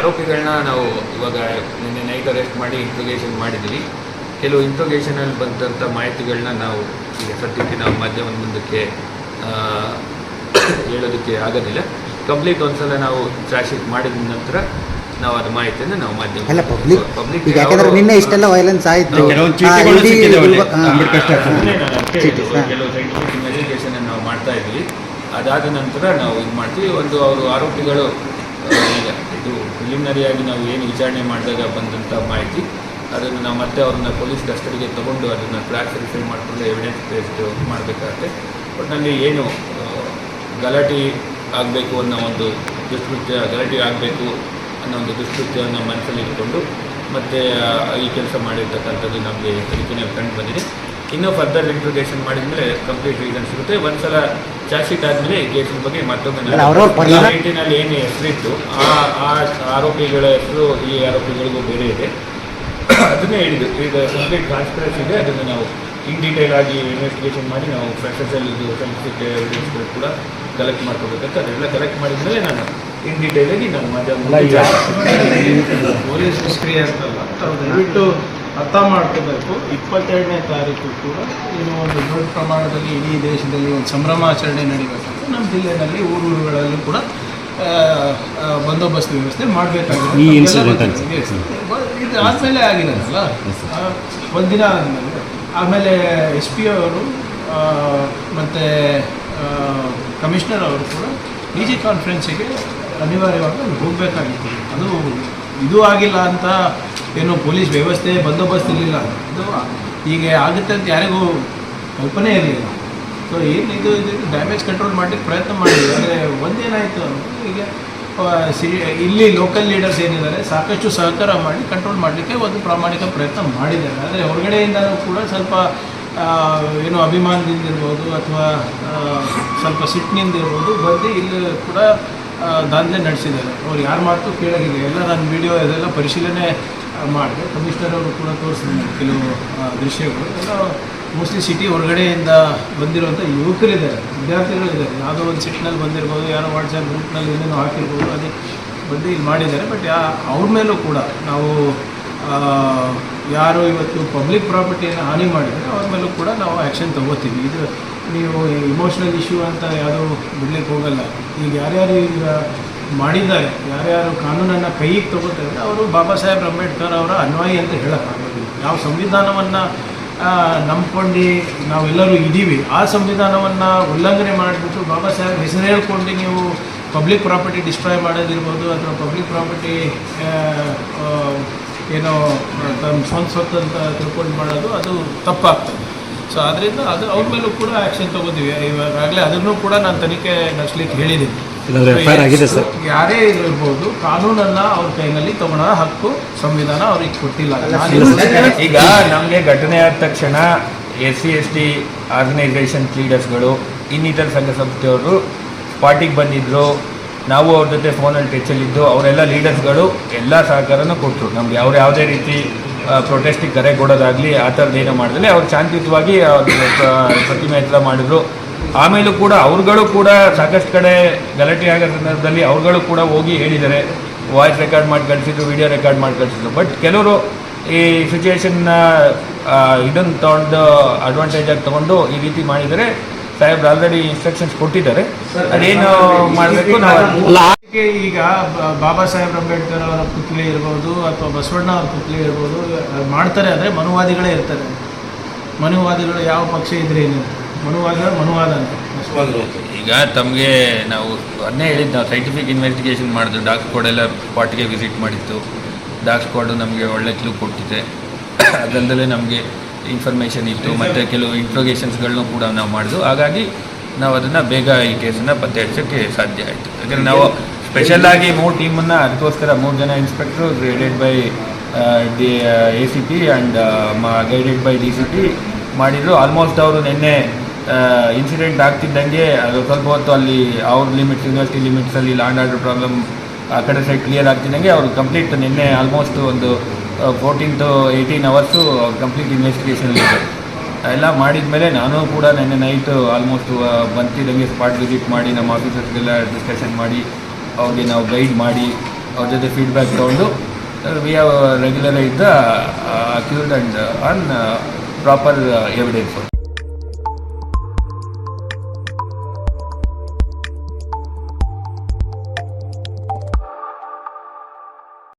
ಆರೋಪಿಗಳನ್ನ ನಾವು ಇವಾಗ ನಿನ್ನೆ ನೈಟ್ ಅರೆಸ್ಟ್ ಮಾಡಿ ಇಂಟ್ರೋಗೇಷನ್ ಮಾಡಿದ್ವಿ. ಕೆಲವು ಇಂಟ್ರೋಗೇಷನಲ್ಲಿ ಬಂದಂಥ ಮಾಹಿತಿಗಳನ್ನ ನಾವು ಈಗ ಸದ್ಯಕ್ಕೆ ನಾವು ಮಾಧ್ಯಮದ ಮುಂದಕ್ಕೆ ಆ, ಹೇಳೋದಕ್ಕೆ ಆಗೋದಿಲ್ಲ. ಕಂಪ್ಲೀಟ್ ಒಂದ್ಸಲ ನಾವು ಚಾರ್ಜ್ ಶೀಟ್ ಮಾಡಿದ ನಂತರ ನಾವು ಅದು ಮಾಹಿತಿಯನ್ನು ನಾವು ಮಾಧ್ಯಮ ಅಲ್ಲ ಪಬ್ಲಿಕ್ ಪಬ್ಲಿಕ್ ಈಗ ಯಾಕಂದ್ರೆ ನಿನ್ನೆ ಇಷ್ಟೆಲ್ಲ ವೈಲೆನ್ಸ್ ಆಯ್ತು. ಕೆಲವು ಸೈಂಟಿಫಿಕ್ ಇನ್ವೆಸ್ಟಿಗೇಷನ್ ನಾವು ಮಾಡ್ತಾ ಇದ್ವಿ. ಅದಾದ ನಂತರ ನಾವು ಇದು ಮಾಡ್ತೀವಿ. ಒಂದು ಅವರು ಆರೋಪಿಗಳು ಈಗ ಪ್ರಿಲಿಮಿನರಿಯಾಗಿ ನಾವು ಏನು ವಿಚಾರಣೆ ಮಾಡಿದಾಗ ಬಂದಂಥ ಮಾಹಿತಿ, ಅದನ್ನು ನಾವು ಮತ್ತೆ ಅವ್ರನ್ನ ಪೊಲೀಸ್ ಕಸ್ಟಡಿಗೆ ತಗೊಂಡು ಅದನ್ನು ಕ್ಲಾಸ್ ವೆರಿಫೈ ಮಾಡಿಕೊಂಡು ಎವಿಡೆನ್ಸ್ ಬೇಸ್ಡ್ ಮಾಡಬೇಕಾಗತ್ತೆ. ಒಟ್ಟಿನಲ್ಲಿ ಏನು ಗಲಾಟೆ ಆಗಬೇಕು ಅನ್ನೋ ಒಂದು ದುಷ್ಕೃತ್ಯ, ಗಲಾಟೆ ಆಗಬೇಕು ಅನ್ನೋ ಒಂದು ದುಷ್ಕೃತ್ಯವನ್ನು ಮನಸ್ಸಲ್ಲಿ ಇಟ್ಕೊಂಡು ಮತ್ತು ಈ ಕೆಲಸ ಮಾಡಿರ್ತಕ್ಕಂಥದ್ದು ನಮಗೆ ತನಿಖೆ ಕಂಡು ಬಂದಿದೆ. ಇನ್ನೂ ಫರ್ದರ್ ಇಂಟ್ರೋಗೇಷನ್ ಮಾಡಿದ್ಮೇಲೆ ಕಂಪ್ಲೀಟ್ ರೀಸನ್ ಸಿಗುತ್ತೆ. ಒಂದ್ಸಲ ಚಾರ್ಜ್ ಶೀಟ್ ಆದಮೇಲೆ ಕೇಸಿನ ಬಗ್ಗೆ ಮತ್ತೊಮ್ಮೆ ಅಲ್ಲ, ಅವ್ರವ್ರ ಪರಿಹಾರ- ಏಟಿನಲ್ಲಿ ಏನು ಹೆಸರಿತ್ತು ಆ ಆ ಆರೋಪಿಗಳ ಹೆಸರು ಈ ಆರೋಪಿಗಳಿಗೂ ಬೇರೆ ಇದೆ. ಅದನ್ನೇ ಹೇಳಿದ್ದು. ಈಗ ಕಂಪ್ಲೀಟ್ ಟ್ರಾನ್ಸ್ಪರೆನ್ಸಿ ಇದೆ. ಅದನ್ನು ನಾವು ಇನ್ ಡೀಟೇಲ್ ಆಗಿ ಇನ್ವೆಸ್ಟಿಗೇಷನ್ ಮಾಡಿ ನಾವು ಫ್ರೆಶಲ್ಲಿ ಇದು ಎವಿಡೆನ್ಸ್ಗಳು ಕೂಡ ಕಲೆಕ್ಟ್ ಮಾಡ್ಕೋಬೇಕಂತ ಅದೆಲ್ಲ ಕಲೆಕ್ಟ್ ಮಾಡಿದ್ಮೇಲೆ ನಾನು ಇನ್ ಡೀಟೇಲ್ ಆಗಿ ನಾನು ಮಾಧ್ಯಮ ಪೊಲೀಸ್ ನಿಷ್ಕ್ರಿಯ ಅಂತಲ್ಲ. ಬಿಟ್ಟು ದಯವಿಟ್ಟು ಅರ್ಥ ಮಾಡ್ಕೋಬೇಕು. ಇಪ್ಪತ್ತೆರಡನೇ ತಾರೀಕು ಕೂಡ ಏನೋ ಒಂದು ದೊಡ್ಡ ಪ್ರಮಾಣದಲ್ಲಿ ಇಡೀ ದೇಶದಲ್ಲಿ ಒಂದು ಸಂಭ್ರಮಾಚರಣೆ ನಡೀಬೇಕಂತ ನಮ್ಮ ಜಿಲ್ಲೆಯಲ್ಲಿ ಊರೂರುಗಳಲ್ಲೂ ಕೂಡ ಬಂದೋಬಸ್ತ್ ವ್ಯವಸ್ಥೆ ಮಾಡಬೇಕಾಗಿದೆ. ಇದು. ಆದಮೇಲೆ ಆಗಿರೋದಲ್ಲ? ಒಂದಿನ ಆದಮೇಲೆ. ಆಮೇಲೆ ಎಸ್ ಪಿ ಅವರು ಮತ್ತು ಕಮಿಷನರ್ ಅವರು ಕೂಡ ಡಿ ಜಿ ಕಾನ್ಫರೆನ್ಸಿಗೆ ಅನಿವಾರ್ಯವಾಗಿ ಹೋಗಬೇಕಾಗಿತ್ತು. ಅದು ಇದು ಆಗಿಲ್ಲ ಅಂತ ಏನು ಪೊಲೀಸ್ ವ್ಯವಸ್ಥೆ, ಬಂದೋಬಸ್ತ್ ಇರಲಿಲ್ಲ. ಇದು ಹೀಗೆ ಆಗುತ್ತೆ ಅಂತ ಯಾರಿಗೂ ಕಲ್ಪನೆ ಇರಲಿಲ್ಲ. ಸೊ ಏನು ಇದು ಇದು ಡ್ಯಾಮೇಜ್ ಕಂಟ್ರೋಲ್ ಮಾಡಲಿಕ್ಕೆ ಪ್ರಯತ್ನ ಮಾಡಿದ್ವಿ ಆದರೆ ಒಂದೇನಾಯಿತು ಅಂದರೆ ಈಗ ಸಿ ಇಲ್ಲಿ ಲೋಕಲ್ ಲೀಡರ್ಸ್ ಏನಿದ್ದಾರೆ, ಸಾಕಷ್ಟು ಸಹಕಾರ ಮಾಡಿ ಕಂಟ್ರೋಲ್ ಮಾಡಲಿಕ್ಕೆ ಒಂದು ಪ್ರಾಮಾಣಿಕ ಪ್ರಯತ್ನ ಮಾಡಿದ್ದಾರೆ. ಆದರೆ ಹೊರಗಡೆಯಿಂದಲೂ ಕೂಡ ಸ್ವಲ್ಪ ಏನು ಅಭಿಮಾನದಿಂದ ಇರ್ಬೋದು ಅಥವಾ ಸ್ವಲ್ಪ ಸಿಟ್ಟಿನಿಂದ ಇರ್ಬೋದು, ಬಂದು ಇಲ್ಲಿ ಕೂಡ ದಾಂಧಲೆ ನಡೆಸಿದ್ದಾರೆ. ಅವ್ರು ಯಾರು ಮಾತು ಕೇಳೋದಿದೆ ಎಲ್ಲ ನನ್ನ ವಿಡಿಯೋ ಇದೆಲ್ಲ ಪರಿಶೀಲನೆ ಮಾಡಿದೆ. ಕಮಿಷನರ್ ಅವರು ಕೂಡ ತೋರಿಸಿದ್ರು ಕೆಲವು ದೃಶ್ಯಗಳು. ಎಲ್ಲ ಮೋಸ್ಟ್ಲಿ ಸಿಟಿ ಹೊರಗಡೆಯಿಂದ ಬಂದಿರುವಂಥ ಯುವಕರಿದ್ದಾರೆ ವಿದ್ಯಾರ್ಥಿಗಳಿದ್ದಾರೆ ಯಾವುದೋ ಒಂದು ಸಿಟಿನಲ್ಲಿ ಬಂದಿರ್ಬೋದು, ಯಾರೋ ವಾಟ್ಸಪ್ ಗ್ರೂಪ್ನಲ್ಲಿ ಏನೇನೋ ಹಾಕಿರ್ಬೋದು, ಅದೇ ಬಂದು ಇಲ್ಲಿ ಮಾಡಿದ್ದಾರೆ. ಬಟ್ ಅವ್ರ ಮೇಲೂ ಕೂಡ ನಾವು ಯಾರು ಇವತ್ತು ಪಬ್ಲಿಕ್ ಪ್ರಾಪರ್ಟಿಯನ್ನು ಹಾನಿ ಮಾಡಿದರೆ ಅವ್ರ ಮೇಲೂ ಕೂಡ ನಾವು ಆ್ಯಕ್ಷನ್ ತಗೋತೀವಿ. ಇದು ನೀವು ಇಮೋಷ್ನಲ್ ಇಶ್ಯೂ ಅಂತ ಯಾರೂ ಬಿಡ್ಲಿಕ್ಕೆ ಹೋಗಲ್ಲ. ಈಗ ಯಾರ್ಯಾರು ಈಗ ಮಾಡಿದ್ದಾರೆ. ಯಾರ್ಯಾರು ಕಾನೂನನ್ನು ಕೈಗೆ ತಗೋತಾರೆ, ಅವರು ಬಾಬಾ ಸಾಹೇಬ್ ಅಂಬೇಡ್ಕರ್ ಅವರ ಅನ್ವಯಿ ಅಂತ ಹೇಳೋಕ್ಕಾಗೋದಿಲ್ಲ ಯಾವ ಸಂವಿಧಾನವನ್ನು ನಂಬ್ಕೊಂಡು ನಾವೆಲ್ಲರೂ ಇದ್ದೀವಿ ಆ ಸಂವಿಧಾನವನ್ನು ಉಲ್ಲಂಘನೆ ಮಾಡಿಬಿಟ್ಟು ಬಾಬಾ ಸಾಹೇಬ್ ಹೆಸರು ಹೇಳ್ಕೊಂಡು ನೀವು ಪಬ್ಲಿಕ್ ಪ್ರಾಪರ್ಟಿ ಡಿಸ್ಟ್ರಾಯ್ ಮಾಡೋದಿರ್ಬೋದು ಅಥವಾ ಪಬ್ಲಿಕ್ ಪ್ರಾಪರ್ಟಿ ಏನೋ ತಮ್ಮ ಸ್ವಂತ ಅಂತ ತಿಳ್ಕೊಂಡು ಮಾಡೋದು, ಅದು ತಪ್ಪಾಗ್ತದೆ. ಸೊ ಅದರಿಂದ ಅದು ಅವ್ರ ಮೇಲೂ ಕೂಡ ಆ್ಯಕ್ಷನ್ ತಗೋತೀವಿ. ಇವಾಗಲೇ ಅದನ್ನು ಕೂಡ ನಾನು ತನಿಖೆ ನಡೆಸ್ಲಿಕ್ಕೆ ಹೇಳಿದ್ದೀನಿ. ಇಲ್ಲಾಂದ್ರೆ ಆರ್ ಆಗಿದೆ ಸರ್. ಯಾರೇ ಇರ್ಬೋದು ಕಾನೂನನ್ನ ಅವ್ರ ಕೈನಲ್ಲಿ ತಗೊಳ್ಳೋ ಹಕ್ಕು ಸಂವಿಧಾನ ಅವ್ರಿಗೆ ಕೊಟ್ಟಿಲ್ಲ. ಈಗ ನಮಗೆ ಘಟನೆ ಆದ ತಕ್ಷಣ S C S T organisation ಲೀಡರ್ಸ್ಗಳು ಇನ್ನಿತರ ಸಂಘ ಸಂಸ್ಥೆಯವರು ಪಾರ್ಟಿಗೆ ಬಂದಿದ್ದರು ನಾವು ಅವ್ರ ಜೊತೆ ಫೋನಲ್ಲಿ ಟಚಲ್ಲಿದ್ದು ಅವರೆಲ್ಲ ಲೀಡರ್ಸ್ಗಳು ಎಲ್ಲ ಸಹಕಾರನೂ ಕೊಟ್ಟರು ನಮ್ಗೆ ಅವ್ರು ಯಾವುದೇ ರೀತಿ ಪ್ರೊಟೆಸ್ಟಿಗೆ ಕರೆ ಕೊಡೋದಾಗಲಿ ಆ ಥರದ್ದು ಏನೋ ಮಾಡಿದ್ರೆ ಅವ್ರು ಶಾಂತಿಯುತವಾಗಿ ಅವ್ರ ಪ್ರ- ಪ್ರತಿಮೆ ಹತ್ರ ಮಾಡಿದ್ರು. ಆಮೇಲೂ ಕೂಡ ಅವ್ರುಗಳು ಕೂಡ ಸಾಕಷ್ಟು ಕಡೆ ಗಲಾಟೆ ಆಗೋ ಸಂದರ್ಭದಲ್ಲಿ ಅವ್ರುಗಳು ಕೂಡ ಹೋಗಿ ಹೇಳಿದ್ದಾರೆ. ವಾಯ್ಸ್ ರೆಕಾರ್ಡ್ ಮಾಡಿ ಕಳಿಸಿದ್ರು ವಿಡಿಯೋ ರೆಕಾರ್ಡ್ ಮಾಡಿ ಕಳಿಸಿದ್ರು. ಬಟ್ ಕೆಲವರು ಈ ಸಿಚುವೇಶನ್ನ ಇದನ್ನು ತಗೊಂಡು ಅಡ್ವಾಂಟೇಜ್ ಆಗಿ ತಗೊಂಡು ಈ ರೀತಿ ಮಾಡಿದರೆ ಸಾಹೇಬ್ರು ಆಲ್ರೆಡಿ ಇನ್ಸ್ಟ್ರಕ್ಷನ್ಸ್ ಕೊಟ್ಟಿದ್ದಾರೆ. ಅದೇನು ಮಾಡಬೇಕು ನಾವು? ಈಗ ಬಾಬಾ ಸಾಹೇಬ್ ಅಂಬೇಡ್ಕರ್ ಅವರ ಪುತ್ಲಿ ಇರ್ಬೋದು ಅಥವಾ ಬಸವಣ್ಣ ಅವರ ಪುತ್ಲಿ ಇರ್ಬೋದು ಮಾಡ್ತಾರೆ ಅಂದರೆ ಮನುವಾದಿಗಳೇ ಇರ್ತಾರೆ. ಮನುವಾದಿಗಳು ಯಾವ ಪಕ್ಷ ಇದ್ರೆ ಏನು ಮನುವಾದ ಮನುವಾದ ಅಂತ. ಈಗ ತಮಗೆ ನಾವು ಅದನ್ನೇ ಹೇಳಿದ್ದು ನಾವು ಸೈಂಟಿಫಿಕ್ ಇನ್ವೆಸ್ಟಿಗೇಷನ್ ಮಾಡಿದ್ರು. ಡಾಕ್ ಸ್ಕ್ವಾಡ್ ಎಲ್ಲ ಸ್ಪಾಟ್ಗೆ ವಿಸಿಟ್ ಮಾಡಿತ್ತು. ಡಾಕ್ ಸ್ಕ್ವಾಡು ನಮಗೆ ಒಳ್ಳೆ ಕ್ಲೂ ಕೊಟ್ಟಿದೆ. ಅದಲ್ಲದೆ ನಮಗೆ ಇನ್ಫಾರ್ಮೇಷನ್ ಇತ್ತು. ಮತ್ತು ಕೆಲವು ಇಂಟ್ರೋಗೇಷನ್ಸ್ಗಳನ್ನೂ ಕೂಡ ನಾವು ಮಾಡಿದ್ವು. ಹಾಗಾಗಿ ನಾವು ಅದನ್ನು ಬೇಗ ಈ ಕೇಸನ್ನು ಪತ್ತೆ ಹಚ್ಚೋಕ್ಕೆ ಸಾಧ್ಯ ಆಯಿತು. ಯಾಕಂದರೆ ನಾವು ಸ್ಪೆಷಲ್ ಆಗಿ ಮೂರು ಟೀಮನ್ನು ಅದಕ್ಕೋಸ್ಕರ ಮೂರು ಜನ inspector guided by D A C P and guided by D C P ಮಾಡಿದ್ರು. ಆಲ್ಮೋಸ್ಟ್ ಅವರು ನಿನ್ನೆ ಇನ್ಸಿಡೆಂಟ್ ಆಗ್ತಿದ್ದಂಗೆ, ಅದು ಸ್ವಲ್ಪ ಹೊತ್ತು ಅಲ್ಲಿ ಅವ್ರ ಲಿಮಿಟ್ ಯೂನಿವರ್ಸಿಟಿ ಲಿಮಿಟ್ಸಲ್ಲಿ ಲ್ಯಾಂಡ್ ಆರ್ಡರ್ ಪ್ರಾಬ್ಲಮ್ ಆ ಕಡೆ ಸೈಡ್ ಕ್ಲಿಯರ್ ಆಗ್ತಿದ್ದಂಗೆ, ಅವರು ಕಂಪ್ಲೀಟ್ ನಿನ್ನೆ ಆಲ್ಮೋಸ್ಟ್ ಒಂದು fourteen to eighteen hours complete investigation ಇದೆ ಎಲ್ಲ ಮಾಡಿದ ಮೇಲೆ ನಾನು ಕೂಡ ನಿನ್ನೆ ನೈಟ್ ಆಲ್ಮೋಸ್ಟ್ ಬಂತಿದ್ದಂಗೆ ಸ್ಪಾಟ್ ವಿಸಿಟ್ ಮಾಡಿ, ನಮ್ಮ ಆಫೀಸರ್ಸ್ಗೆಲ್ಲ ಡಿಸ್ಕಷನ್ ಮಾಡಿ, ಅವ್ರಿಗೆ ನಾವು ಗೈಡ್ ಮಾಡಿ, ಅವ್ರ ಜೊತೆ ಫೀಡ್ಬ್ಯಾಕ್ ತೊಗೊಂಡು we have regularise the accused and on proper evidence